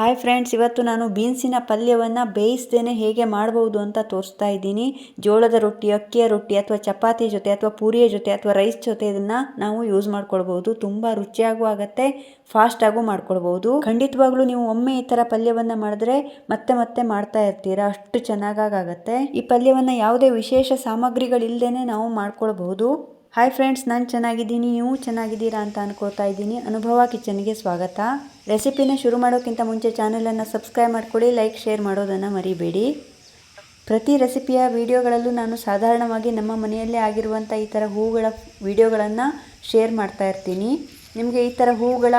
Hi friends ಇವತ್ತು ನಾನು ಬೀನ್ಸಿನ ಪಲ್ಯವನ್ನು ಬೇಯಿಸ್ದೇನೆ ಹೇಗೆ ಮಾಡ್ಬೋದು ಅಂತ ತೋರಿಸ್ತಾ ಇದ್ದೀನಿ. ಜೋಳದ ರೊಟ್ಟಿ, ಅಕ್ಕಿಯ ರೊಟ್ಟಿ ಅಥವಾ ಚಪಾತಿ ಜೊತೆ ಅಥವಾ ಪೂರಿಯ ಜೊತೆ ಅಥವಾ ರೈಸ್ ಜೊತೆ ಇದನ್ನು ನಾವು ಯೂಸ್ ಮಾಡ್ಕೊಳ್ಬೋದು. ತುಂಬ ರುಚಿಯಾಗೂ ಆಗುತ್ತೆ ಫಾಸ್ಟಾಗೂ ಮಾಡ್ಕೊಳ್ಬೋದು. ಖಂಡಿತವಾಗ್ಲೂ ನೀವು ಒಮ್ಮೆ ಈ ಥರ ಪಲ್ಯವನ್ನು ಮಾಡಿದ್ರೆ ಮತ್ತೆ ಮತ್ತೆ ಮಾಡ್ತಾ ಇರ್ತೀರಾ, ಅಷ್ಟು ಚೆನ್ನಾಗಾಗತ್ತೆ ಈ ಪಲ್ಯವನ್ನು ಯಾವುದೇ ವಿಶೇಷ ಸಾಮಗ್ರಿಗಳಿಲ್ಲದೇ ನಾವು ಮಾಡ್ಕೊಳ್ಬಹುದು ಹಾಯ್ ಫ್ರೆಂಡ್ಸ್ ನಾನು ಚೆನ್ನಾಗಿದ್ದೀನಿ, ನೀವು ಚೆನ್ನಾಗಿದ್ದೀರಾ ಅಂತ ಅನ್ಕೋತಾ ಇದ್ದೀನಿ. ಅನುಭವ ಕಿಚನ್ಗೆ ಸ್ವಾಗತ. ರೆಸಿಪಿನ ಶುರು ಮಾಡೋಕ್ಕಿಂತ ಮುಂಚೆ ಚಾನಲನ್ನು ಸಬ್ಸ್ಕ್ರೈಬ್ ಮಾಡ್ಕೊಳ್ಳಿ, ಲೈಕ್, ಶೇರ್ ಮಾಡೋದನ್ನು ಮರಿಬೇಡಿ. ಪ್ರತಿ ರೆಸಿಪಿಯ ವಿಡಿಯೋಗಳಲ್ಲೂ ನಾನು ಸಾಧಾರಣವಾಗಿ ನಮ್ಮ ಮನೆಯಲ್ಲೇ ಆಗಿರುವಂಥ ಈ ಥರ ಹೂಗಳ ವೀಡಿಯೋಗಳನ್ನು ಶೇರ್ ಮಾಡ್ತಾ ಇರ್ತೀನಿ. ನಿಮಗೆ ಈ ಥರ ಹೂಗಳ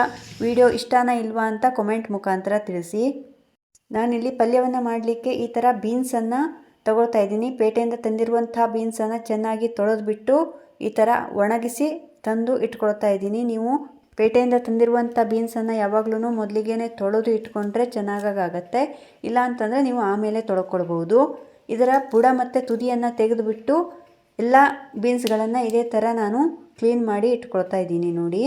ವಿಡಿಯೋ ಇಷ್ಟನಾ ಇಲ್ವಾ ಅಂತ ಕಮೆಂಟ್ ಮುಖಾಂತರ ತಿಳಿಸಿ. ನಾನಿಲ್ಲಿ ಪಲ್ಯವನ್ನು ಮಾಡಲಿಕ್ಕೆ ಈ ಥರ ಬೀನ್ಸನ್ನು ತಗೊಳ್ತಾ ಇದ್ದೀನಿ. ಪೇಟೆಯಿಂದ ತಂದಿರುವಂಥ ಬೀನ್ಸನ್ನು ಚೆನ್ನಾಗಿ ತೊಳೆದ್ಬಿಟ್ಟು ಈ ಥರ ಒಣಗಿಸಿ ತಂದು ಇಟ್ಕೊಳ್ತಾ ಇದ್ದೀನಿ. ನೀವು ಪೇಟೆಯಿಂದ ತಂದಿರುವಂಥ ಬೀನ್ಸನ್ನು ಯಾವಾಗ್ಲೂ ಮೊದಲಿಗೆ ತೊಳೆದು ಇಟ್ಕೊಂಡ್ರೆ ಚೆನ್ನಾಗಾಗತ್ತೆ. ಇಲ್ಲ ಅಂತಂದರೆ ನೀವು ಆಮೇಲೆ ತೊಳ್ಕೊಳ್ಬೋದು ಇದರ ಬುಡ ಮತ್ತು ತುದಿಯನ್ನು ತೆಗೆದುಬಿಟ್ಟು ಎಲ್ಲ ಬೀನ್ಸ್ಗಳನ್ನು ಇದೇ ಥರ ನಾನು ಕ್ಲೀನ್ ಮಾಡಿ ಇಟ್ಕೊಳ್ತಾ ಇದ್ದೀನಿ ನೋಡಿ.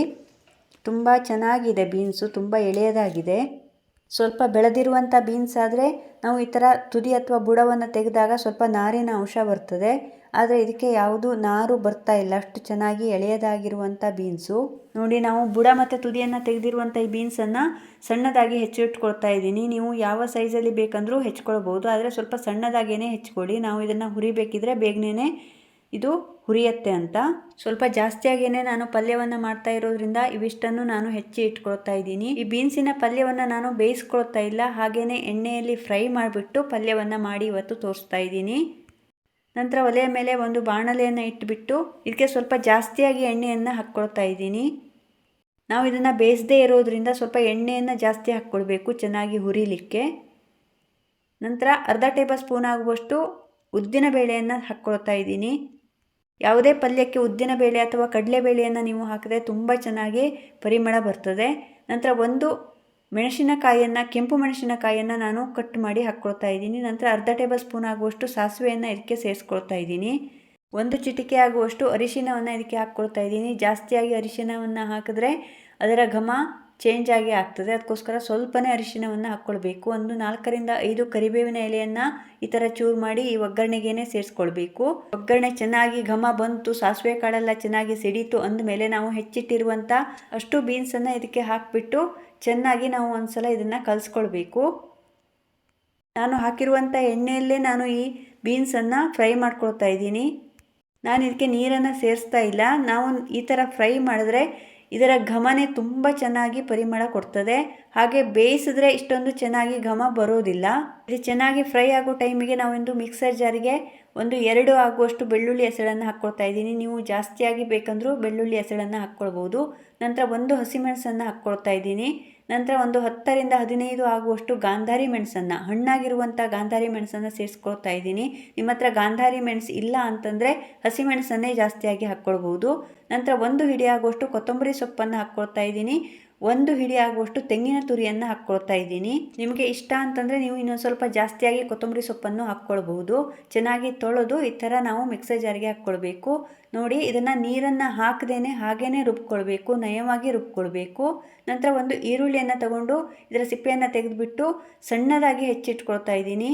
ತುಂಬ ಚೆನ್ನಾಗಿದೆ ಬೀನ್ಸು ತುಂಬ ಎಳೆಯದಾಗಿದೆ. ಸ್ವಲ್ಪ ಬೆಳೆದಿರುವಂಥ ಬೀನ್ಸ್ ಆದರೆ ನಾವು ಈ ಥರ ತುದಿ ಅಥವಾ ಬುಡವನ್ನು ತೆಗೆದಾಗ ಸ್ವಲ್ಪ ನಾರಿನ ಅಂಶ ಬರ್ತದೆ. ಆದರೆ ಇದಕ್ಕೆ ಯಾವುದು ನಾರು ಬರ್ತಾ ಇಲ್ಲ. ಅಷ್ಟು ಚೆನ್ನಾಗಿ ಎಳೆಯದಾಗಿರುವಂಥ ಬೀನ್ಸು ನೋಡಿ, ನಾವು ಬುಡ ಮತ್ತು ತುದಿಯನ್ನು ತೆಗೆದಿರುವಂಥ ಈ ಬೀನ್ಸನ್ನು ಸಣ್ಣದಾಗಿ ಹೆಚ್ಚಿಟ್ಕೊಳ್ತಾ ಇದ್ದೀನಿ. ನೀವು ಯಾವ ಸೈಜಲ್ಲಿ ಬೇಕಂದರೂ ಹೆಚ್ಕೊಳ್ಬೋದು ಆದರೆ ಸ್ವಲ್ಪ ಸಣ್ಣದಾಗೇ ಹೆಚ್ಕೊಳ್ಳಿ ನಾವು ಇದನ್ನು ಹುರಿಬೇಕಿದ್ರೆ ಬೇಗನೆ ಇದು ಹುರಿಯತ್ತೆ ಅಂತ. ಸ್ವಲ್ಪ ಜಾಸ್ತಿಯಾಗೇನೆ ನಾನು ಪಲ್ಯವನ್ನು ಮಾಡ್ತಾ ಇರೋದ್ರಿಂದ ಇವಿಷ್ಟನ್ನು ನಾನು ಹೆಚ್ಚಿ ಇಟ್ಕೊಳ್ತಾ ಇದ್ದೀನಿ. ಈ ಬೀನ್ಸಿನ ಪಲ್ಯವನ್ನು ನಾನು ಬೇಯಿಸ್ಕೊಳ್ತಾ ಇಲ್ಲ. ಹಾಗೆಯೇ ಎಣ್ಣೆಯಲ್ಲಿ ಫ್ರೈ ಮಾಡಿಬಿಟ್ಟು ಪಲ್ಯವನ್ನು ಮಾಡಿ ಇವತ್ತು ತೋರಿಸ್ತಾ ಇದ್ದೀನಿ. ನಂತರ ಒಲೆಯ ಮೇಲೆ ಒಂದು ಬಾಣಲೆಯನ್ನು ಇಟ್ಟುಬಿಟ್ಟು ಇದಕ್ಕೆ ಸ್ವಲ್ಪ ಜಾಸ್ತಿಯಾಗಿ ಎಣ್ಣೆಯನ್ನು ಹಾಕ್ಕೊಳ್ತಾ ಇದ್ದೀನಿ. ನಾವು ಇದನ್ನು ಬೇಯಿಸದೇ ಇರೋದರಿಂದ ಸ್ವಲ್ಪ ಎಣ್ಣೆಯನ್ನು ಜಾಸ್ತಿ ಹಾಕ್ಕೊಳ್ಬೇಕು ಚೆನ್ನಾಗಿ ಹುರಿಲಿಕ್ಕೆ. ನಂತರ ಅರ್ಧ ಟೇಬಲ್ ಸ್ಪೂನ್ ಆಗುವಷ್ಟು ಉದ್ದಿನ ಬೇಳೆಯನ್ನು ಹಾಕ್ಕೊಳ್ತಾ ಇದ್ದೀನಿ. ಯಾವುದೇ ಪಲ್ಯಕ್ಕೆ ಉದ್ದಿನ ಬೇಳೆ ಅಥವಾ ಕಡಲೆಬೇಳೆಯನ್ನು ನೀವು ಹಾಕಿದ್ರೆ ತುಂಬ ಚೆನ್ನಾಗಿ ಪರಿಮಳ ಬರ್ತದೆ. ನಂತರ ಒಂದು ಮೆಣಸಿನಕಾಯಿಯನ್ನು, ಕೆಂಪು ಮೆಣಸಿನಕಾಯಿಯನ್ನು ನಾನು ಕಟ್ ಮಾಡಿ ಹಾಕ್ಕೊಳ್ತಾ ಇದ್ದೀನಿ. ನಂತರ ಅರ್ಧ ಟೇಬಲ್ ಸ್ಪೂನ್ ಆಗುವಷ್ಟು ಸಾಸಿವೆಯನ್ನು ಇದಕ್ಕೆ ಸೇರಿಸ್ಕೊಳ್ತಾ ಇದ್ದೀನಿ. ಒಂದು ಚಿಟಿಕೆ ಆಗುವಷ್ಟು ಅರಿಶಿನವನ್ನು ಇದಕ್ಕೆ ಹಾಕ್ಕೊಳ್ತಾ ಇದ್ದೀನಿ. ಜಾಸ್ತಿಯಾಗಿ ಅರಿಶಿನವನ್ನು ಹಾಕಿದ್ರೆ ಅದರ ಘಮ ಚೇಂಜ್ ಆಗಿ ಆಗ್ತದೆ. ಅದಕ್ಕೋಸ್ಕರ ಸ್ವಲ್ಪನೇ ಅರಿಶಿನವನ್ನು ಹಾಕ್ಕೊಳ್ಬೇಕು. ಒಂದು ನಾಲ್ಕರಿಂದ ಐದು ಕರಿಬೇವಿನ ಎಲೆಯನ್ನು ಈ ಥರ ಚೂರು ಮಾಡಿ ಈ ಒಗ್ಗರಣೆಗೇನೆ ಸೇರಿಸ್ಕೊಳ್ಬೇಕು. ಒಗ್ಗರಣೆ ಚೆನ್ನಾಗಿ ಘಮ ಬಂತು, ಸಾಸಿವೆ ಕಾಳೆಲ್ಲ ಚೆನ್ನಾಗಿ ಸಿಡೀತು ಅಂದಮೇಲೆ ನಾವು ಹೆಚ್ಚಿಟ್ಟಿರುವಂಥ ಅಷ್ಟು ಬೀನ್ಸನ್ನು ಇದಕ್ಕೆ ಹಾಕಿಬಿಟ್ಟು ಚೆನ್ನಾಗಿ ನಾವು ಒಂದ್ಸಲ ಇದನ್ನು ಕಲಿಸ್ಕೊಳ್ಬೇಕು. ನಾನು ಹಾಕಿರುವಂಥ ಎಣ್ಣೆಯಲ್ಲೇ ನಾನು ಈ ಬೀನ್ಸನ್ನು ಫ್ರೈ ಮಾಡ್ಕೊಳ್ತಾ ಇದ್ದೀನಿ. ನಾನು ಇದಕ್ಕೆ ನೀರನ್ನು ಸೇರಿಸ್ತಾ ಇಲ್ಲ. ನಾವು ಈ ಥರ ಫ್ರೈ ಮಾಡಿದ್ರೆ ಇದರ ಘಮನೆ ತುಂಬ ಚೆನ್ನಾಗಿ ಪರಿಮಳ ಕೊಡ್ತದೆ. ಹಾಗೆ ಬೇಯಿಸಿದ್ರೆ ಇಷ್ಟೊಂದು ಚೆನ್ನಾಗಿ ಘಮ ಬರೋದಿಲ್ಲ. ಇದು ಚೆನ್ನಾಗಿ ಫ್ರೈ ಆಗೋ ಟೈಮಿಗೆ ನಾವೊಂದು ಮಿಕ್ಸರ್ ಜಾರಿಗೆ ಒಂದು ಎರಡು ಆಗುವಷ್ಟು ಬೆಳ್ಳುಳ್ಳಿ ಹೆಸಳನ್ನು ಹಾಕ್ಕೊಳ್ತಾ ಇದ್ದೀನಿ. ನೀವು ಜಾಸ್ತಿಯಾಗಿ ಬೇಕಂದರೂ ಬೆಳ್ಳುಳ್ಳಿ ಹೆಸಳನ್ನು ಹಾಕ್ಕೊಳ್ಬೋದು ನಂತರ ಒಂದು ಹಸಿಮೆಣಸನ್ನು ಹಾಕ್ಕೊಳ್ತಾ ಇದ್ದೀನಿ. ನಂತರ ಒಂದು ಹತ್ತರಿಂದ ಹದಿನೈದು ಆಗುವಷ್ಟು ಗಾಂಧಾರಿ ಮೆಣಸನ್ನು ಹಣ್ಣಾಗಿರುವಂಥ ಗಾಂಧಾರಿ ಮೆಣಸನ್ನು ಸೇರಿಸ್ಕೊಳ್ತಾ ಇದ್ದೀನಿ. ನಿಮ್ಮ ಹತ್ರ ಗಾಂಧಾರಿ ಮೆಣಸು ಇಲ್ಲ ಅಂತಂದರೆ ಹಸಿಮೆಣಸನ್ನೇ ಜಾಸ್ತಿಯಾಗಿ ಹಾಕ್ಕೊಳ್ಬೋದು ನಂತರ ಒಂದು ಹಿಡಿಯಾಗುವಷ್ಟು ಕೊತ್ತಂಬರಿ ಸೊಪ್ಪನ್ನು ಹಾಕ್ಕೊಳ್ತಾ ಇದ್ದೀನಿ. ಒಂದು ಹಿಡಿ ಆಗುವಷ್ಟು ತೆಂಗಿನ ತುರಿಯನ್ನು ಹಾಕ್ಕೊಳ್ತಾ ಇದ್ದೀನಿ. ನಿಮಗೆ ಇಷ್ಟ ಅಂತಂದರೆ ನೀವು ಇನ್ನೊಂದು ಸ್ವಲ್ಪ ಜಾಸ್ತಿಯಾಗಿ ಕೊತ್ತಂಬರಿ ಸೊಪ್ಪನ್ನು ಹಾಕ್ಕೊಳ್ಬಹುದು. ಚೆನ್ನಾಗಿ ತೊಳೆದು ಈ ಥರ ನಾವು ಮಿಕ್ಸರ್ ಜಾರಿಗೆ ಹಾಕ್ಕೊಳ್ಬೇಕು. ನೋಡಿ, ಇದನ್ನು ನೀರನ್ನು ಹಾಕದೇನೆ ಹಾಗೇ ರುಬ್ಕೊಳ್ಬೇಕು, ನಯವಾಗಿ ರುಬ್ಕೊಳ್ಬೇಕು. ನಂತರ ಒಂದು ಈರುಳ್ಳಿಯನ್ನು ತಗೊಂಡು ಇದರ ಸಿಪ್ಪೆಯನ್ನು ತೆಗೆದುಬಿಟ್ಟು ಸಣ್ಣದಾಗಿ ಹೆಚ್ಚಿಟ್ಕೊಳ್ತಾ ಇದ್ದೀನಿ.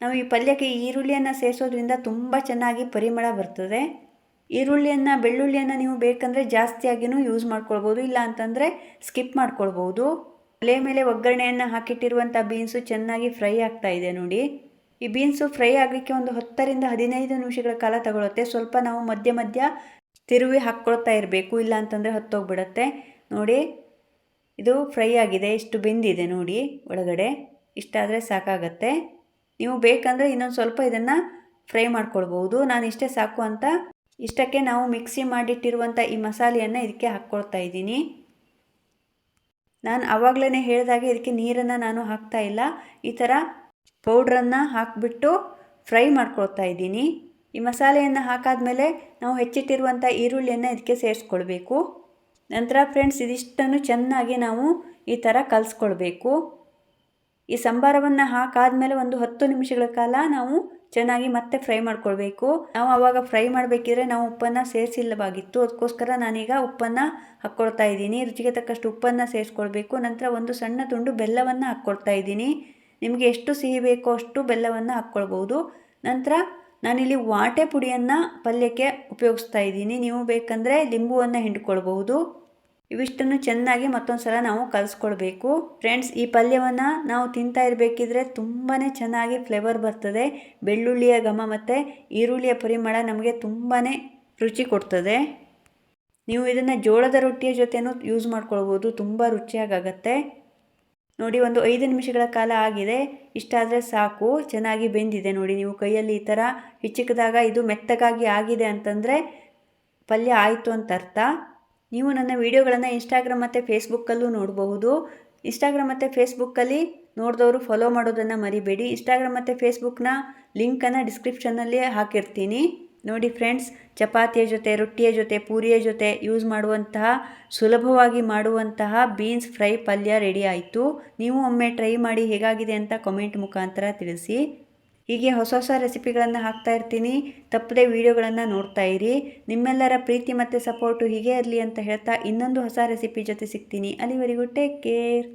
ನಾವು ಈ ಪಲ್ಯಕ್ಕೆ ಈರುಳ್ಳಿಯನ್ನು ಸೇರಿಸೋದ್ರಿಂದ ತುಂಬ ಚೆನ್ನಾಗಿ ಪರಿಮಳ ಬರ್ತದೆ. ಈರುಳ್ಳಿಯನ್ನು, ಬೆಳ್ಳುಳ್ಳಿಯನ್ನು ನೀವು ಬೇಕಂದರೆ ಜಾಸ್ತಿಯಾಗಿಯೂ ಯೂಸ್ ಮಾಡ್ಕೊಳ್ಬೋದು, ಇಲ್ಲ ಅಂತಂದರೆ ಸ್ಕಿಪ್ ಮಾಡ್ಕೊಳ್ಬೋದು. ಒಲೆ ಮೇಲೆ ಒಗ್ಗರಣೆಯನ್ನು ಹಾಕಿಟ್ಟಿರುವಂಥ ಬೀನ್ಸು ಚೆನ್ನಾಗಿ ಫ್ರೈ ಆಗ್ತಾ ಇದೆ ನೋಡಿ. ಈ ಬೀನ್ಸು ಫ್ರೈ ಆಗಲಿಕ್ಕೆ ಒಂದು ಹತ್ತರಿಂದ ಹದಿನೈದು ನಿಮಿಷಗಳ ಕಾಲ ತಗೊಳುತ್ತೆ. ಸ್ವಲ್ಪ ನಾವು ಮಧ್ಯ ಮಧ್ಯ ತಿರುವಿ ಹಾಕ್ಕೊಳ್ತಾ ಇರಬೇಕು, ಇಲ್ಲ ಅಂತಂದರೆ ಹತ್ತೋಗ್ಬಿಡತ್ತೆ. ನೋಡಿ, ಇದು ಫ್ರೈ ಆಗಿದೆ ಇಷ್ಟು ಬೆಂದಿದೆ ನೋಡಿ ಒಳಗಡೆ. ಇಷ್ಟಾದರೆ ಸಾಕಾಗತ್ತೆ. ನೀವು ಬೇಕಂದರೆ ಇನ್ನೊಂದು ಸ್ವಲ್ಪ ಇದನ್ನು ಫ್ರೈ ಮಾಡ್ಕೊಳ್ಬೋದು. ನಾನು ಇಷ್ಟೇ ಸಾಕು ಅಂತ ಇಷ್ಟಕ್ಕೆ ನಾವು ಮಿಕ್ಸಿ ಮಾಡಿಟ್ಟಿರುವಂಥ ಈ ಮಸಾಲೆಯನ್ನು ಇದಕ್ಕೆ ಹಾಕ್ಕೊಳ್ತಾ ಇದ್ದೀನಿ. ನಾನು ಆವಾಗಲೇ ಹೇಳಿದಾಗೆ ಇದಕ್ಕೆ ನೀರನ್ನು ನಾನು ಹಾಕ್ತಾ ಇಲ್ಲ. ಈ ಥರ ಪೌಡ್ರನ್ನು ಹಾಕಿಬಿಟ್ಟು ಫ್ರೈ ಮಾಡ್ಕೊಳ್ತಾ ಇದ್ದೀನಿ. ಈ ಮಸಾಲೆಯನ್ನು ಹಾಕಾದಮೇಲೆ ನಾವು ಹೆಚ್ಚಿಟ್ಟಿರುವಂಥ ಈರುಳ್ಳಿಯನ್ನು ಇದಕ್ಕೆ ಸೇರಿಸ್ಕೊಳ್ಬೇಕು. ನಂತರ ಫ್ರೆಂಡ್ಸ್ ಇದಿಷ್ಟನ್ನು ಚೆನ್ನಾಗಿ ನಾವು ಈ ಥರ ಕಲಿಸ್ಕೊಳ್ಬೇಕು. ಈ ಸಂಬಾರವನ್ನು ಹಾಕಾದ್ಮೇಲೆ ಒಂದು ಹತ್ತು ನಿಮಿಷಗಳ ಕಾಲ ನಾವು ಚೆನ್ನಾಗಿ ಮತ್ತೆ ಫ್ರೈ ಮಾಡ್ಕೊಳ್ಬೇಕು. ನಾವು ಆವಾಗ ಫ್ರೈ ಮಾಡಬೇಕಿದ್ರೆ ನಾವು ಉಪ್ಪನ್ನು ಸೇರಿಸಿಲ್ಲವಾಗಿತ್ತು. ಅದಕ್ಕೋಸ್ಕರ ನಾನೀಗ ಉಪ್ಪನ್ನು ಹಾಕ್ಕೊಳ್ತಾ ಇದ್ದೀನಿ. ರುಚಿಗೆ ತಕ್ಕಷ್ಟು ಉಪ್ಪನ್ನು ಸೇರಿಸ್ಕೊಳ್ಬೇಕು. ನಂತರ ಒಂದು ಸಣ್ಣ ತುಂಡು ಬೆಲ್ಲವನ್ನು ಹಾಕ್ಕೊಳ್ತಾ ಇದ್ದೀನಿ. ನಿಮಗೆ ಎಷ್ಟು ಸಿಹಿ ಬೇಕೋ ಅಷ್ಟು ಬೆಲ್ಲವನ್ನು ಹಾಕ್ಕೊಳ್ಬೋದು. ನಂತರ ನಾನಿಲ್ಲಿ ವಾಟೆ ಪುಡಿಯನ್ನು ಪಲ್ಯಕ್ಕೆ ಉಪಯೋಗಿಸ್ತಾ ಇದ್ದೀನಿ. ನೀವು ಬೇಕಂದರೆ ಲಿಂಬುವನ್ನು ಹಿಂಡ್ಕೊಳ್ಬಹುದು. ಇವಿಷ್ಟನ್ನು ಚೆನ್ನಾಗಿ ಮತ್ತೊಂದು ಸಲ ನಾವು ಕಲಿಸ್ಕೊಳ್ಬೇಕು. ಫ್ರೆಂಡ್ಸ್ ಈ ಪಲ್ಯವನ್ನು ನಾವು ತಿಂತಾ ಇರಬೇಕಿದ್ರೆ ತುಂಬಾ ಚೆನ್ನಾಗಿ ಫ್ಲೇವರ್ ಬರ್ತದೆ. ಬೆಳ್ಳುಳ್ಳಿಯ ಘಮ ಮತ್ತು ಈರುಳ್ಳಿಯ ಪರಿಮಳ ನಮಗೆ ತುಂಬಾ ರುಚಿ ಕೊಡ್ತದೆ. ನೀವು ಇದನ್ನು ಜೋಳದ ರೊಟ್ಟಿಯ ಜೊತೆನೂ ಯೂಸ್ ಮಾಡ್ಕೊಳ್ಬೋದು, ತುಂಬ ರುಚಿಯಾಗತ್ತೆ ನೋಡಿ, ಒಂದು ಐದು ನಿಮಿಷಗಳ ಕಾಲ ಆಗಿದೆ. ಇಷ್ಟಾದರೆ ಸಾಕು, ಚೆನ್ನಾಗಿ ಬೆಂದಿದೆ ನೋಡಿ. ನೀವು ಕೈಯಲ್ಲಿ ಈ ಥರ ಹಿಚ್ಚಿಕ್ಕಿದಾಗ ಇದು ಮೆತ್ತಗಾಗಿ ಆಗಿದೆ ಅಂತಂದರೆ ಪಲ್ಯ ಆಯಿತು ಅಂತ ಅರ್ಥ. ನೀವು ನನ್ನ ವೀಡಿಯೋಗಳನ್ನು ಇನ್ಸ್ಟಾಗ್ರಾಮ್ ಮತ್ತು ಫೇಸ್ಬುಕ್ಕಲ್ಲೂ ನೋಡಬಹುದು. ಇನ್ಸ್ಟಾಗ್ರಾಮ್ ಮತ್ತು ಫೇಸ್ಬುಕ್ಕಲ್ಲಿ ನೋಡಿದವರು ಫಾಲೋ ಮಾಡೋದನ್ನು ಮರಿಬೇಡಿ. ಇನ್ಸ್ಟಾಗ್ರಾಮ್ ಮತ್ತು ಫೇಸ್ಬುಕ್ನ ಲಿಂಕನ್ನು ಡಿಸ್ಕ್ರಿಪ್ಷನ್ನಲ್ಲಿ ಹಾಕಿರ್ತೀನಿ. ನೋಡಿ ಫ್ರೆಂಡ್ಸ್ ಚಪಾತಿಯ ಜೊತೆ, ರೊಟ್ಟಿಯ ಜೊತೆ, ಪೂರಿಯ ಜೊತೆ ಯೂಸ್ ಮಾಡುವಂತಹ, ಸುಲಭವಾಗಿ ಮಾಡುವಂತಹ ಬೀನ್ಸ್ ಫ್ರೈ ಪಲ್ಯ ರೆಡಿ ಆಯಿತು. ನೀವು ಒಮ್ಮೆ ಟ್ರೈ ಮಾಡಿ ಹೇಗಾಗಿದೆ ಅಂತ ಕಮೆಂಟ್ ಮುಖಾಂತರ ತಿಳಿಸಿ. ಹೀಗೆ ಹೊಸ ಹೊಸ ರೆಸಿಪಿಗಳನ್ನು ಹಾಕ್ತಾ ಇರ್ತೀನಿ. ತಪ್ಪದೆ ವೀಡಿಯೋಗಳನ್ನು ನೋಡ್ತಾ ಇರಿ. ನಿಮ್ಮೆಲ್ಲರ ಪ್ರೀತಿ ಮತ್ತು ಸಪೋರ್ಟು ಹೀಗೆ ಇರಲಿ ಅಂತ ಹೇಳ್ತಾ ಇನ್ನೊಂದು ಹೊಸ ರೆಸಿಪಿ ಜೊತೆ ಸಿಗ್ತೀನಿ. ಅಲ್ಲಿವರೆಗೂ ಟೇಕ್ ಕೇರ್.